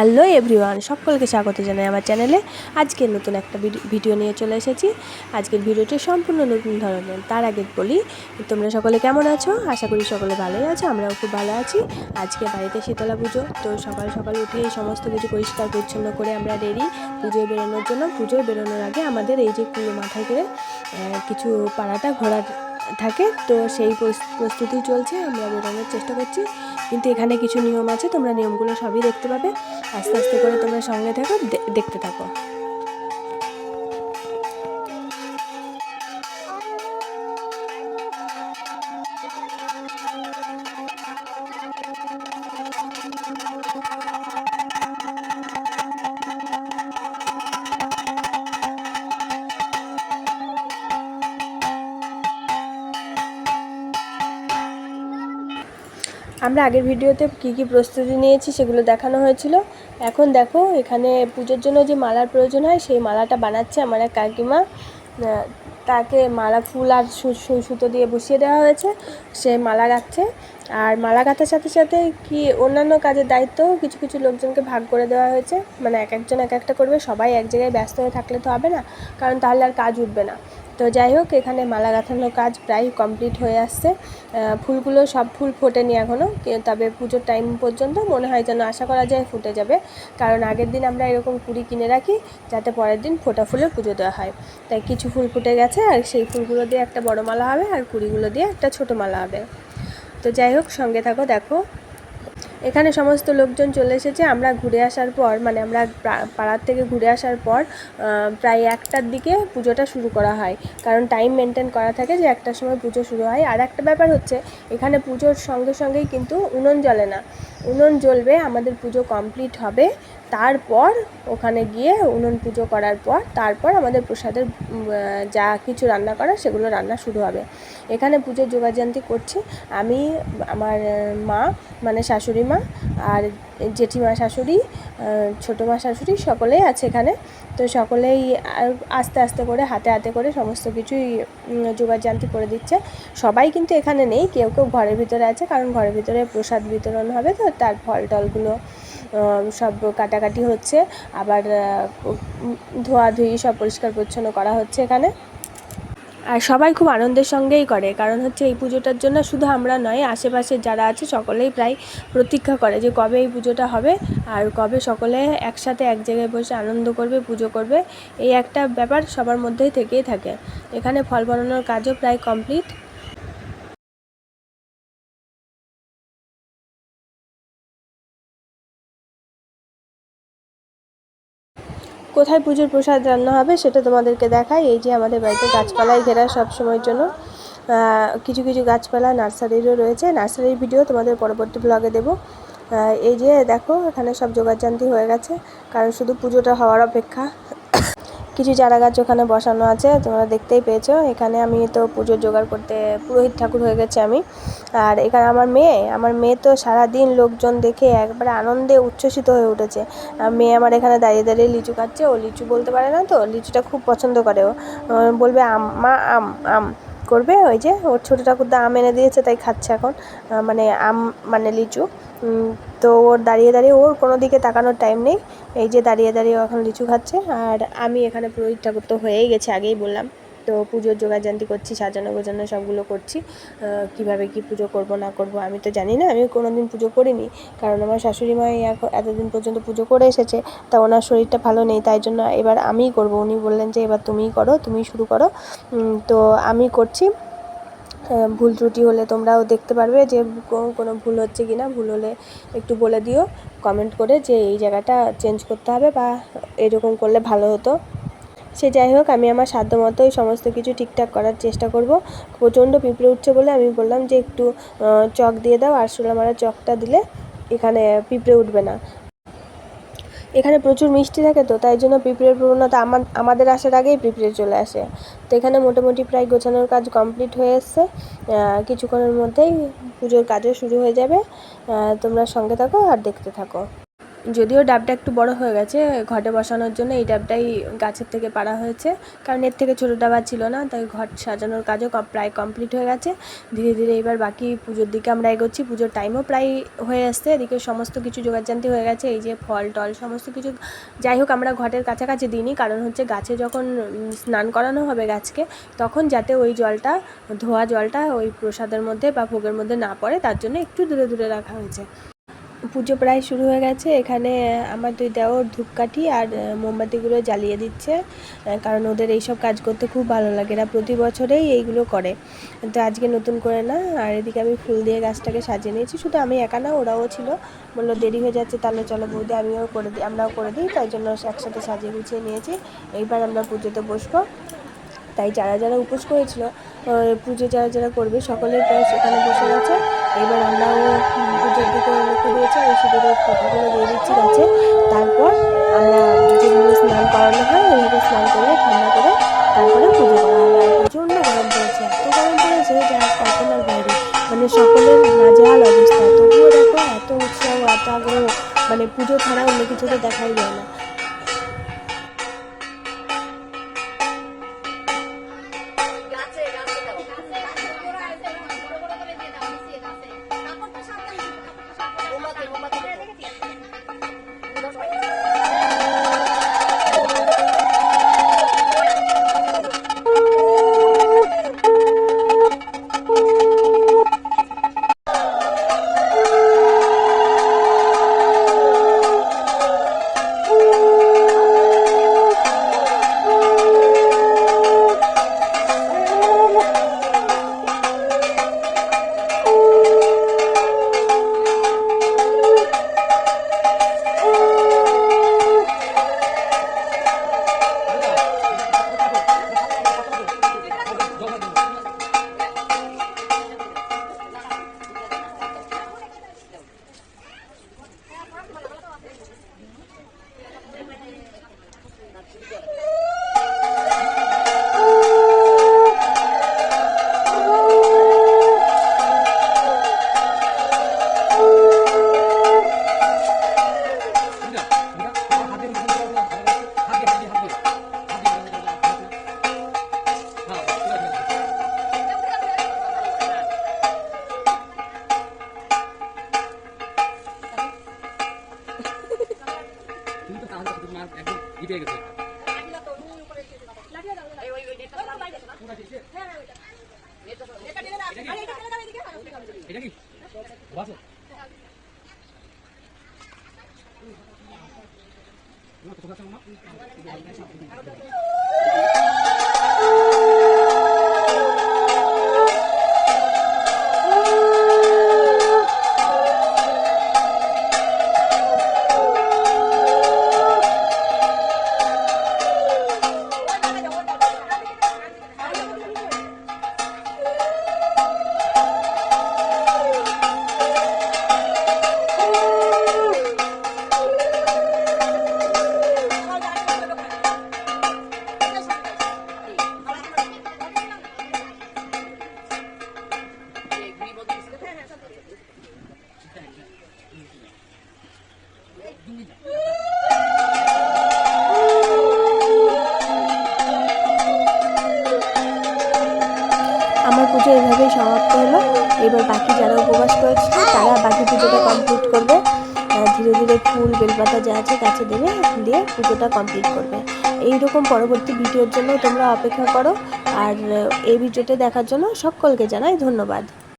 Hello everyone, সকলকে স্বাগত জানাই আমার চ্যানেলে। আজকে নতুন একটা ভিডি- ভিডিও নিয়ে চলে এসেছি। আজকের ভিডিওটি সম্পূর্ণ নতুন ধরনের। তার আগে বলি, তোমরা সকলে কেমন আছো? আশা করি সকলে ভালোই আছো, আমরাও খুব ভালো আছি। আজকে বাড়িতে শীতলা পুজো, তো সকাল সকাল উঠে এই সমস্ত কিছু পরিষ্কার পরিচ্ছন্ন করে আমরা রেডি পুজোয় বেরোনোর জন্য। পুজোয় বেরোনোর আগে আমাদের এই যে কুলো মাথায় করে কিছু পাড়াটা ঘোরার থাকে, তো সেই প্রস- প্রস্তুতি চলছে, আমরা বেরোনোর চেষ্টা করছি। কিন্তু এখানে কিছু নিয়ম আছে, তোমরা নিয়মগুলো সবই দেখতে পাবে। আস্তে আস্তে করে তোমরা সঙ্গে থাকো দেখতে থাকো। আমরা আগের ভিডিওতে কী কী প্রস্তুতি নিয়েছি সেগুলো দেখানো হয়েছিল। এখন দেখো, এখানে পুজোর জন্য যে মালার প্রয়োজন হয়, সেই মালাটা বানাচ্ছে আমার এক কাকিমা। তাকে মালা, ফুল আর সুতো দিয়ে বসিয়ে দেওয়া হয়েছে। সে মালা গাচ্ছে আর মালা গাঁথার সাথে সাথে কি, অন্যান্য কাজের দায়িত্ব কিছু কিছু লোকজনকে ভাগ করে দেওয়া হয়েছে। মানে এক একজন এক একটা করবে। সবাই এক জায়গায় ব্যস্ত হয়ে থাকলে তো হবে না, কারণ তাহলে আর কাজ উঠবে না। তো যাই হোক, এখানে মালা গাঁথানোর কাজ প্রায় কমপ্লিট হয়ে আসছে। ফুলগুলো সব ফুল ফোটেনি এখনও তবে পুজোর টাইম পর্যন্ত মনে হয় যেন আশা করা যায় ফুটে যাবে। কারণ আগের দিন আমরা এরকম কুড়ি কিনে রাখি, যাতে পরের দিন ফোটা ফুলের পুজো দেওয়া হয়। তাই কিছু ফুল ফুটে গেছে, আর সেই ফুলগুলো দিয়ে একটা বড় মালা হবে, আর কুড়িগুলো দিয়ে একটা ছোট মালা হবে। তো যাই হোক, সঙ্গে থাকো, দেখো। এখানে সমস্ত লোকজন চলে এসেছে। আমরা ঘুরে আসার পর মানে আমরা পাড়ার থেকে ঘুরে আসার পর প্রায় একটার দিকে পুজোটা শুরু করা হয়। কারণ টাইম মেনটেন করা থাকে যে একটার সময় পুজো শুরু হয়। আর একটা ব্যাপার হচ্ছে, এখানে পুজোর সঙ্গে সঙ্গেই কিন্তু উনুন জ্বলে না। উনুন জ্বলবে, আমাদের পুজো কমপ্লিট হবে। তারপর ওখানে গিয়ে উনুন পুজো করার পর তারপর আমাদের প্রসাদের যা কিছু রান্না করা সেগুলো রান্না শুরু হবে। এখানে পুজোর যোগাযান্তি করছি। আমি, আমার মা মানে শাশুড়ি মা আর জেঠিমা শাশুড়ি ছোটো মা শাশুড়ি সকলেই আছে এখানে। তো সকলেই আস্তে আস্তে করে, হাতে হাতে করে সমস্ত কিছুই যোগাযান্তি করে দিচ্ছে। সবাই কিন্তু এখানে নেই, কেউ কেউ ঘরের ভিতরে আছে, কারণ ঘরের ভিতরে প্রসাদ বিতরণ হবে, তো তার ফল টলগুলো সব কাটাকাটি হচ্ছে। আবার ধোয়াধুয়ি সব পরিষ্কার পরিচ্ছন্ন করা হচ্ছে এখানে। আর সবাই খুব আনন্দের সঙ্গেই করে, কারণ হচ্ছে এই পুজোটার জন্য শুধু আমরা নয়, আশেপাশে যারা আছে সকলেই প্রায় প্রতীক্ষা করে যে কবে এই পুজোটা হবে। আর কবে সকলে একসাথে এক জায়গায় বসে আনন্দ করবে, পুজো করবে, এই একটা ব্যাপার সবার মধ্যেই থেকেই থাকে। এখানে ফল বানানোর কাজও প্রায় কমপ্লিট কোথায় পুজোর প্রসাদ রান্না হবে সেটা তোমাদেরকে দেখাই। এই যে আমাদের বাড়িতে গাছপালায় ঘেরা সব সময়ের জন্য কিছু কিছু গাছপালা নার্সারিরও রয়েছে। নার্সারির ভিডিও তোমাদের পরবর্তী ব্লগে দেবো। এই যে দেখো, এখানে সব যোগাযান্তি হয়ে গেছে। কারণ শুধু পুজোটা হওয়ার অপেক্ষা। কিছু চারা গাছ ওখানে বসানো আছে, তোমরা দেখতেই পেয়েছ। এখানে আমি তো পুজোর জোগাড় করতে পুরোহিত ঠাকুর হয়ে গেছে আমি। আর এখানে আমার মেয়ে আমার মেয়ে তো সারাদিন লোকজন দেখে একবারে আনন্দে উচ্ছ্বসিত হয়ে উঠেছে। মেয়ে আমার এখানে দাঁড়িয়ে দাঁড়িয়ে লিচু খাচ্ছে, ও লিচু বলতে পারে না তো, লিচুটা খুব পছন্দ করে ও। বলবে আম, মা, আম আম। করবে, ওই যে ওর ছোটো ঠাকুরদা আম এনে দিয়েছে, তাই খাচ্ছে এখন মানে আম মানে লিচু। তো ওর দাঁড়িয়ে দাঁড়িয়ে ওর কোনো দিকে তাকানোর টাইম নেই। এই যে দাঁড়িয়ে দাঁড়িয়ে এখন লিচু খাচ্ছে, আর আমি এখানে পুরোহিত ঠাকুর তো হয়েই গেছে, আগেই বললাম। তো পুজোর জোগাড়জান্তি করছি, সাজানো গোজানো সবগুলো করছি। কীভাবে কি পুজো করব, না করব, আমি তো জানি না, আমি কোনো দিন পুজো করিনি। কারণ আমার শাশুড়ি মা এতদিন পর্যন্ত পুজো করে এসেছে, তা ওনার শরীরটা ভালো নেই, তাই জন্য এবার আমিই করব। উনি বললেন যে, এবার তুমিই করো তুমি শুরু করো। তো আমি করছি। ভুল ত্রুটি হলে তোমরাও দেখতে পারবে যে কোনো ভুল হচ্ছে কি না ভুল হলে একটু বলে দিও। কমেন্ট করে যে, এই জায়গাটা চেঞ্জ করতে হবে বা এরকম করলে ভালো হতো। সে যাই হোক, আমি আমার সাধ্য মতোই সমস্ত কিছু ঠিকঠাক করার চেষ্টা করব। প্রচণ্ড পিঁপড়ে উঠছে বলে আমি বললাম যে একটু চক দিয়ে দাও আরশোলা মারা চকটা দিলে এখানে পিঁপড়ে উঠবে না। এখানে প্রচুর মিষ্টি থাকে তো, তাই জন্য পিঁপড়ের প্রবণতা আমার, আমাদের আসার আগেই পিঁপড়ে চলে আসে। তো এখানে মোটামুটি প্রায় গোছানোর কাজ কমপ্লিট হয়ে এসছে। কিছুক্ষণের মধ্যেই পুজোর কাজও শুরু হয়ে যাবে। তোমরা সঙ্গে থাকো আর দেখতে থাকো। যদিও ডাবটা একটু বড় হয়ে গেছে ঘটে বসানোর জন্য এই ডাবটাই গাছের থেকে পাড়া হয়েছে। কারণ এর থেকে ছোটো ডাবা ছিল না, তাই ঘট সাজানোর কাজও প্রায় কমপ্লিট হয়ে গেছে। ধীরে ধীরে এবার বাকি পুজোর দিকে আমরা এগোচ্ছি। পুজোর টাইমও প্রায় হয়ে আসছে। এদিকে সমস্ত কিছু জোগাড়জান্তি হয়ে গেছে। এই যে ফল টল সমস্ত কিছু যাই হোক আমরা ঘটের কাছাকাছি দিইনি। কারণ হচ্ছে গাছে যখন স্নান করানো হবে গাছকে, তখন যাতে ওই জলটা, ধোয়া জলটা ওই প্রসাদের মধ্যে বা ভোগের মধ্যে না পড়ে, তার জন্য একটু দূরে দূরে রাখা হয়েছে। পুজো প্রায় শুরু হয়ে গেছে। এখানে আমার দুই দেওর ধূপকাঠি আর মোমবাতিগুলো জ্বালিয়ে দিচ্ছে। কারণ ওদের এইসব কাজ করতে খুব ভালো লাগে। এরা প্রতি বছরেই এইগুলো করে। তো আজকে নতুন করে না, আর এদিকে আমি ফুল দিয়ে গাছটাকে সাজিয়ে নিয়েছি। শুধু আমি একা না, ওরাও ছিল। বলল, দেরি হয়ে যাচ্ছে, তাহলে চলো বৌদি, আমিও করে দিই আমরাও করে দিই। তাই জন্য একসাথে সাজিয়ে গুছিয়ে নিয়েছি। এইবার আমরা পুজোতে বসবো। তাই যারা যারা উপোস করেছিল পুজো যারা যারা করবে সকলেই প্রায় সেখানে বসে গেছে। এবার আমরাও পুজোর দিকে লক্ষ্য দিয়েছি আর সিঁদুরের ফোঁটাগুলো দিয়ে দিচ্ছি গাছে তারপর আমরা যেভাবে স্নান করানো হয় ওইভাবে স্নান করে ঠান্ডা করে তারপরে পুজো করা হয় প্রচণ্ড গরম পড়েছে এত গরম পড়েছে যা কল্পনার বাইরে মানে সকলের নাজেহাল অবস্থা তবুও দেখো এত উৎসাহ এত আগ্রহ মানে পুজো ছাড়া অন্য কিছু তো দেখাই যায় না গেছে এটা কি বাসো তোমার কোথাও পুজো এভাবেই সমাপ্ত হলো, এবার বাকি যারা উপবাস করেছিল তারা বাকি পুজোটা কমপ্লিট করবে। ধীরে ধীরে ফুল, বেলপাতা যা আছে গাছে দেবে, দিয়ে পুজোটা কমপ্লিট করবে। এই রকম পরবর্তী ভিডিওর জন্য তোমরা অপেক্ষা করো। আর এই ভিডিওটা দেখার জন্য সকলকে জানাই ধন্যবাদ।